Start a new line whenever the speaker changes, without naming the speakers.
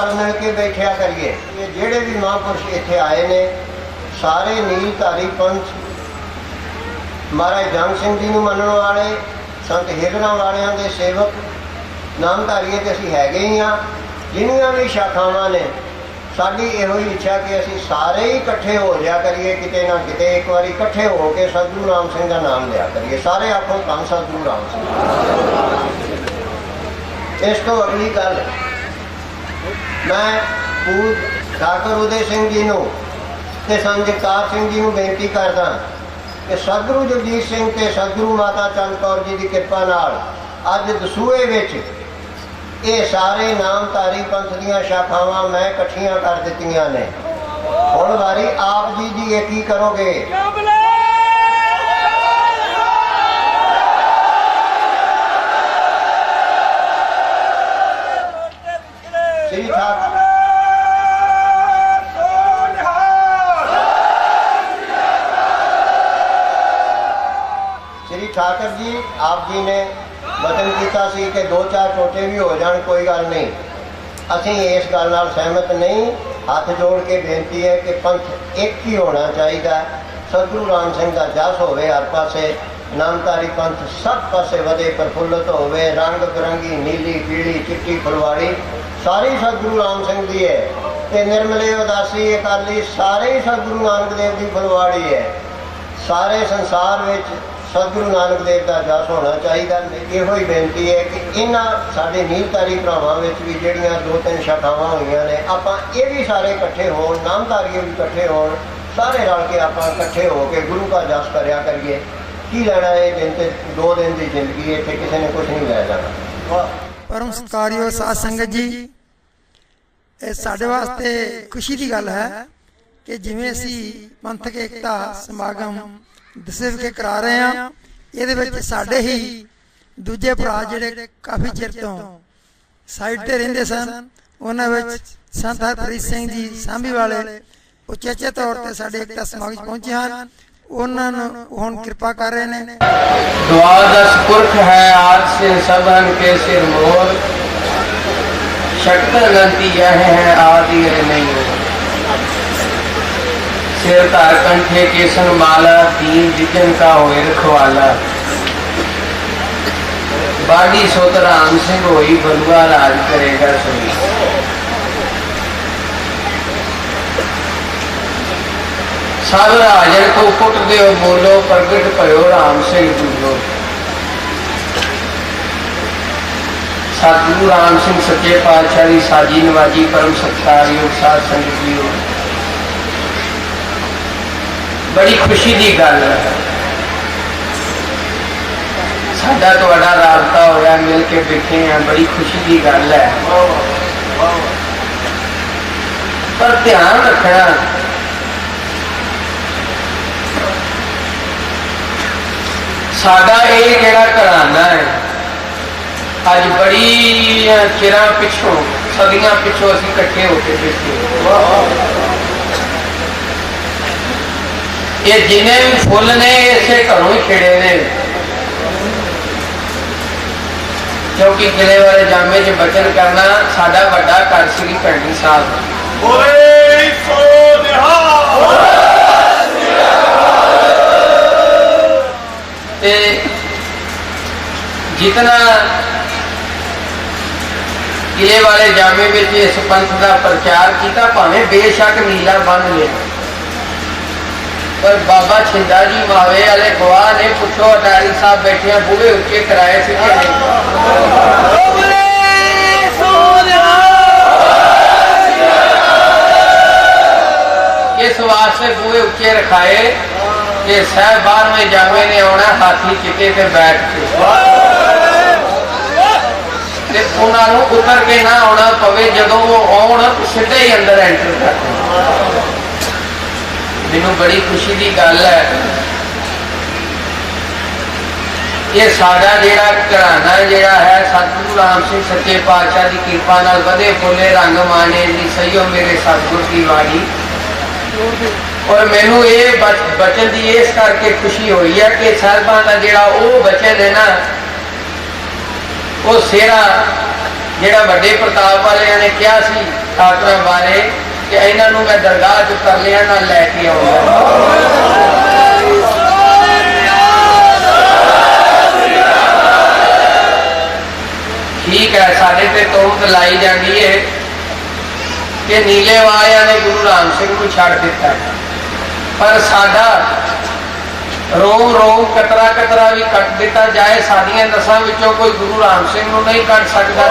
ਮਿਲ ਕੇ ਬੈਠਿਆ ਕਰੀਏ। ਇਹ ਜਿਹੜੇ ਵੀ ਮਹਾਂਪੁਰਸ਼ ਇੱਥੇ ਆਏ ਨੇ, ਸਾਰੇ ਨੀਲਧਾਰੀ ਪੰਥ, ਮਹਾਰਾਜ ਜੰਗ ਸਿੰਘ ਜੀ ਨੂੰ ਮੰਨਣ ਵਾਲੇ, ਸੰਤ ਹਿਰਨਾ ਵਾਲਿਆਂ ਦੇ ਸੇਵਕ, ਨਾਮਧਾਰੀਏ ਤੇ ਅਸੀਂ ਹੈਗੇ ਹੀ ਆ ਜਿੰਨੀਆਂ ਵੀ ਸ਼ਾਖਾਵਾਂ ਨੇ, ਸਾਡੀ ਇਹੋ ਹੀ ਇੱਛਾ ਕਿ ਅਸੀਂ ਸਾਰੇ ਹੀ ਇਕੱਠੇ ਹੋ ਜਾ ਕਰੀਏ, ਕਿਤੇ ਨਾ ਕਿਤੇ ਇੱਕ ਵਾਰੀ ਇਕੱਠੇ ਹੋ ਕੇ ਸਤਿਗੁਰੂ ਰਾਮ ਸਿੰਘ ਦਾ ਨਾਮ ਲਿਆ ਕਰੀਏ। ਸਾਰੇ ਆਖੋ ਕੰਮ ਸਤਿਗੁਰੂ ਰਾਮ ਸਿੰਘ। ਇਸ ਤੋਂ ਅਗਲੀ ਗੱਲ ਮੈਂ ਪੂਜ ਠਾਕੁਰ ਉਦੇ ਸਿੰਘ ਜੀ ਨੂੰ ਤੇ ਸੰਤ ਜਗਤਾਰ ਸਿੰਘ ਜੀ ਨੂੰ ਬੇਨਤੀ ਕਰਦਾ ਕਿ ਸਤਿਗੁਰੂ ਜਗਜੀਤ ਸਿੰਘ ਤੇ ਸਤਿਗੁਰੂ ਮਾਤਾ ਚੰਦ ਕੌਰ ਜੀ ਦੀ ਕਿਰਪਾ ਨਾਲ ਅੱਜ ਦਸੂਏ ਵਿੱਚ ਇਹ ਸਾਰੇ ਨਾਮਧਾਰੀ ਪੰਥ ਦੀਆਂ ਸ਼ਾਖਾਵਾਂ ਮੈਂ ਇਕੱਠੀਆਂ ਕਰ ਦਿੱਤੀਆਂ ਨੇ। ਹੁਣ ਵਾਰੀ ਆਪ ਜੀ ਦੀ ਇਹ ਕੀ ਕਰੋਗੇ ਠਾਕਰ ਜੀ, ਆਪ ਜੀ ਨੇ ਵਚਨ ਕੀਤਾ ਸੀ ਕਿ ਦੋ ਚਾਰ ਟੋਟੇ ਵੀ ਹੋ ਜਾਣ, ਕੋਈ ਗੱਲ ਨਹੀਂ। ਅਸੀਂ ਇਸ ਗੱਲ ਨਾਲ ਸਹਿਮਤ ਨਹੀਂ। ਹੱਥ ਜੋੜ ਕੇ ਬੇਨਤੀ ਹੈ ਕਿ ਪੰਥ ਇੱਕ ਹੀ ਹੋਣਾ ਚਾਹੀਦਾ। ਸਤਿਗੁਰੂ ਰਾਮ ਸਿੰਘ ਦਾ ਜਸ ਹੋਵੇ ਹਰ ਪਾਸੇ, ਨਾਮਧਾਰੀ ਪੰਥ ਸਭ ਪਾਸੇ ਵਧੇ, ਪ੍ਰਫੁੱਲਤ ਹੋਵੇ, ਰੰਗ ਬਿਰੰਗੀ, ਨੀਲੀ, ਪੀਲੀ, ਚਿੱਟੀ, ਫੁਲਵਾੜੀ, ਸਾਰੀ ਸਤਿਗੁਰੂ ਰਾਮ ਸਿੰਘ ਦੀ ਹੈ। ਤੇ ਨਿਰਮਲੇ, ਉਦਾਸੀ ਅਕਾਲੀ ਸਾਰੇ ਹੀ ਸਤਿਗੁਰੂ ਨਾਨਕ ਦੇਵ ਦੀ ਫੁਲਵਾੜੀ ਹੈ। ਸਾਰੇ ਸੰਸਾਰ ਵਿੱਚ ਸਤਿਗੁਰੂ ਨਾਨਕ ਦੇਵ ਦਾ ਜਸ ਹੋਣਾ ਚਾਹੀਦਾ। ਇਹੋ ਹੀ ਬੇਨਤੀ ਹੈ ਕਿ ਇਹਨਾਂ ਸਾਡੇ ਨੀਲਧਾਰੀ ਭਰਾਵਾਂ ਵਿੱਚ ਵੀ ਜਿਹੜੀਆਂ ਦੋ ਤਿੰਨ ਸ਼ਾਖਾਵਾਂ ਹੋਈਆਂ ਨੇ, ਆਪਾਂ ਇਹ ਵੀ ਸਾਰੇ ਇਕੱਠੇ ਹੋਣ ਨਾਮਧਾਰੀਏ ਵੀ ਇਕੱਠੇ ਹੋਣ, ਸਾਰੇ ਰਲ ਕੇ ਆਪਾਂ ਇਕੱਠੇ ਹੋ ਕੇ ਗੁਰੂ ਦਾ ਜਸ ਕਰਿਆ ਕਰੀਏ। ਕੀ ਲੈਣਾ ਹੈ ਦਿਨ ਤੇ, ਦੋ ਦਿਨ ਦੀ ਜ਼ਿੰਦਗੀ ਇੱਥੇ ਕਿਸੇ ਨੇ ਕੁਝ ਨਹੀਂ ਲੈ ਜਾਣਾ।
ਪਰਮ ਸਤਿਕਾਰਯੋਗ ਸਾਧ ਸੰਗਤ ਜੀ, ਇਹ ਸਾਡੇ ਵਾਸਤੇ ਖੁਸ਼ੀ ਦੀ ਗੱਲ ਹੈ ਕਿ ਜਿਵੇਂ ਅਸੀਂ ਪੰਥਕ ਏਕਤਾ ਸਮਾਗਮ ਦਸਿਸ ਕੇ ਕਰਾ ਰਹੇ ਆ ਇਹਦੇ ਵਿੱਚ ਸਾਡੇ ਹੀ ਦੂਜੇ ਭਰਾ ਜਿਹੜੇ ਕਾਫੀ ਚਿਰ ਤੋਂ ਸਾਈਡ ਤੇ ਰਹਿੰਦੇ ਸਨ। ਉਹਨਾਂ ਵਿੱਚ ਸੰਤ ਹਰਪ੍ਰੀਤ ਸਿੰਘ ਜੀ ਸਾਂਭੀ ਵਾਲੇ ਉਚੇਚੇ ਤੌਰ ਤੇ ਸਾਡੇ ਇੱਕ ਸਮਾਗਮ ਪਹੁੰਚੇ ਹਨ। ਉਹਨਾਂ ਨੂੰ ਹੁਣ ਕਿਰਪਾ ਕਰ ਰਹੇ ਨੇ।
ਦਵਾਦਸ ਪੁਰਖ ਹੈ ਆਜ ਸੇ ਸਭਨ ਕੇ ਸਿਰ ਮੋਰ। ਸ਼ਕਤ ਅਨੰਤੀ ਹੈ, ਆਦਿ ਨਹੀਂ। ਹੈ सिर तार कंठे केसन माला तीन जिजन का होए रखवाला। बागी सोत राम सिंह होई, बलुआ राज करेगा सोई। सब राजन को कुट दो बोलो, प्रगट भयो राम सिंह दूलो सतगुरु राम सिंह सच्चे पातशाह, साजी नवाजी परम सत्कार योग साध संगत जी ਬੜੀ ਖੁਸ਼ੀ ਦੀ ਗੱਲ ਹੈ ਸਾਡਾ ਤੁਹਾਡਾ ਰਾਬਤਾ ਹੋਇਆ ਮਿਲ ਕੇ ਬੈਠੇ ਆ ਬੜੀ ਖੁਸ਼ੀ ਦੀ ਗੱਲ ਹੈ ਪਰ ਧਿਆਨ ਰੱਖਣਾ ਸਾਡਾ ਇਹ ਜਿਹੜਾ ਘਰਾਨਾ ਹੈ ਅੱਜ ਬੜੀ ਚਿਰਾਂ ਪਿੱਛੋਂ ਸਦੀਆਂ ਪਿੱਛੋਂ ਅਸੀਂ ਇਕੱਠੇ ਹੋ ਕੇ ਬੈਠੇ ਇਹ ਜਿਨੇ ਵੀ ਫੁੱਲ ਨੇ ਇਸੇ ਘਰੋਂ ਹੀ ਖਿੜੇ ਨੇ। ਕਿਉਂਕਿ ਕਿਲੇ ਵਾਲੇ ਜਾਮੇ 'ਚ ਬਚਨ ਕਰਨਾ ਸਾਡਾ ਵੱਡਾ ਘਰ ਸ੍ਰੀ ਭੈਣੀ ਸਾਹਿਬ।
ਓਏ ਸੋ ਨਿਹਾਲ
ਤੇ ਜਿਤਨਾ ਕਿਲੇ ਵਾਲੇ ਜਾਮੇ ਵਿੱਚ ਇਸ ਪੰਥ ਦਾ ਪ੍ਰਚਾਰ ਕੀਤਾ ਭਾਵੇਂ ਬੇਸ਼ੱਕ ਨੀਲਾ ਬੰਨ ਲਿਆ ਪਰ ਬਾਬਾ ਛਿੰਦਾ ਜੀ ਮਾਵੇ ਵਾਲੇ ਗਵਾਹ ਨੇ ਪੁੱਛੋ ਅਟਾਰੀ ਸਾਹਿਬ ਬੈਠਿਆਂ ਬੂਹੇ ਉੱਚੇ ਕਰਾਏ ਸੀ ਕਿ ਨਹੀਂ
ਓਏ ਸੋ ਨਿਹਾਲ
ਇਸ ਵਾਸਤੇ ਬੂਹੇ ਉੱਚੇ ਰਖਾਏ ਕਿ ਸਹਿਬਾਨਵੇਂ ਜਾਮੇ ਨੇ ਆਉਣਾ, ਹਾਥੀ ਚਿੱਟੇ ਤੇ ਬੈਠ ਕੇ। ਤੇ ਉਹਨਾਂ ਨੂੰ ਉਤਰ ਕੇ ਨਾ ਆਉਣਾ ਪਵੇ, ਜਦੋਂ ਉਹ ਆਉਣ ਸਿੱਧੇ ਹੀ ਅੰਦਰ ਐਂਟਰ ਕਰਦੇ ਮੈਨੂੰ ਬੜੀ ਖੁਸ਼ੀ ਦੀ ਗੱਲ ਹੈ। ਇਹ ਸਾਡਾ ਜਿਹੜਾ ਘਰਾਣਾ ਜਿਹੜਾ ਹੈ, ਸਤਿਗੁਰੂ ਰਾਮ ਸਿੰਘ ਸੱਚੇ ਪਾਤਸ਼ਾਹ ਦੀ ਕਿਰਪਾ ਨਾਲ ਵਧੇ ਫੁੱਲੇ ਰੰਗ ਮਾਣੇ ਜੀ ਸਈਓ ਮੇਰੇ ਸਤਿਗੁਰ ਦੀ ਬਾਣੀ ਔਰ ਮੈਨੂੰ ਇਹ ਬਚ- ਬਚਨ ਦੀ ਇਸ ਕਰਕੇ ਖੁਸ਼ੀ ਹੋਈ ਹੈ ਕਿ ਸਾਹਿਬਾਂ ਦਾ ਜਿਹੜਾ ਉਹ ਬਚਨ ਹੈ ਨਾ, ਉਹ ਸੇਰਾ ਜਿਹੜਾ ਵੱਡੇ ਪ੍ਰਤਾਪ ਵਾਲਿਆਂ ਨੇ ਕਿਹਾ ਸੀ, ਠਾਕਰਾਂ ਬਾਰੇ ਕਿ ਇਹਨਾਂ ਨੂੰ ਮੈਂ ਦਰਗਾਹ 'ਚ ਤਰਲਿਆਂ ਨਾਲ ਲੈ ਕੇ ਆਉਂਦਾ। ਠੀਕ ਹੈ, ਸਾਡੇ ਤੇ ਤੋਮਤ ਲਾਈ ਜਾਂਦੀ ਹੈ ਕਿ ਨੀਲੇ ਵਾਲਿਆਂ ਨੇ ਗੁਰੂ ਰਾਮ ਸਿੰਘ ਨੂੰ ਛੱਡ ਦਿੱਤਾ। ਪਰ ਸਾਡਾ ਰੋਮ ਰੋਮ ਕਤਰਾ ਕਤਰਾ ਵੀ ਕੱਟ ਦਿੱਤਾ ਜਾਏ, ਸਾਡੀਆਂ ਨਸਾਂ ਵਿੱਚੋਂ ਕੋਈ ਗੁਰੂ ਰਾਮ ਸਿੰਘ ਨੂੰ ਨਹੀਂ ਕੱਢ ਸਕਦਾ।